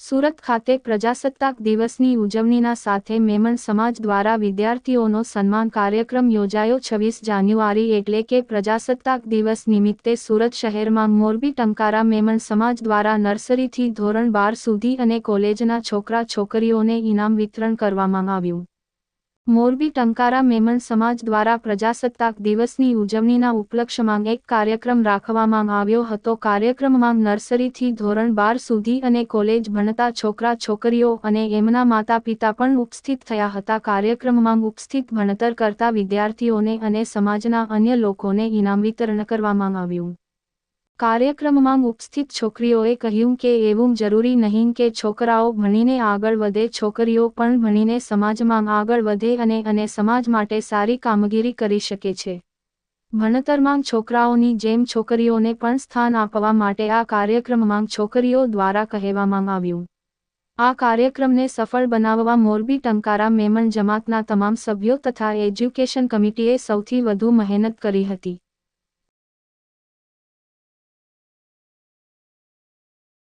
સુરત ખાતે પ્રજાસત્તાક દિવસની ઉજવણીના સાથે મેમન સમાજ દ્વારા વિદ્યાર્થીઓનો સન્માન કાર્યક્રમ યોજાયો છવ્વીસ જાન્યુઆરી એટલે કે પ્રજાસત્તાક દિવસ નિમિત્તે સુરત શહેરમાં મોરબી ટંકારા મેમન સમાજ દ્વારા નર્સરીથી ધોરણ બાર સુધી અને કોલેજના છોકરા છોકરીઓને ઇનામ વિતરણ કરવામાં આવ્યું. મોરબી ટંકારા મેમન સમાજ દ્વારા પ્રજાસત્તાક દિવસની ઉજવણીના ઉપલક્ષમાં એક કાર્યક્રમ રાખવામાં આવ્યો હતો. કાર્યક્રમમાં નર્સરીથી ધોરણ બાર સુધી અને કોલેજ ભણતા છોકરા છોકરીઓ અને એમના માતા પિતા પણ ઉપસ્થિત થયા હતા. કાર્યક્રમમાં ઉપસ્થિત ભણતર કરતા વિદ્યાર્થીઓને અને સમાજના અન્ય લોકોને ઇનામ વિતરણ કરવામાં આવ્યું. કાર્યક્રમમાં ઉપસ્થિત છોકરીઓએ કહ્યું કે એવું જરૂરી નહીં કે છોકરાઓ ભણીને આગળ વધે, છોકરીઓ પણ ભણીને સમાજમાં આગળ વધે અને અને સમાજ માટે સારી કામગીરી કરી શકે છે. ભણતરમાં છોકરાઓની જેમ છોકરીઓને પણ સ્થાન આપવા માટે આ કાર્યક્રમમાં છોકરીઓ દ્વારા કહેવામાં આવ્યું. આ કાર્યક્રમને સફળ બનાવવા મોરબી ટંકારા મેમન જમાતના તમામ સભ્યો તથા એજ્યુકેશન કમિટીએ સૌથી વધુ મહેનત કરી હતી.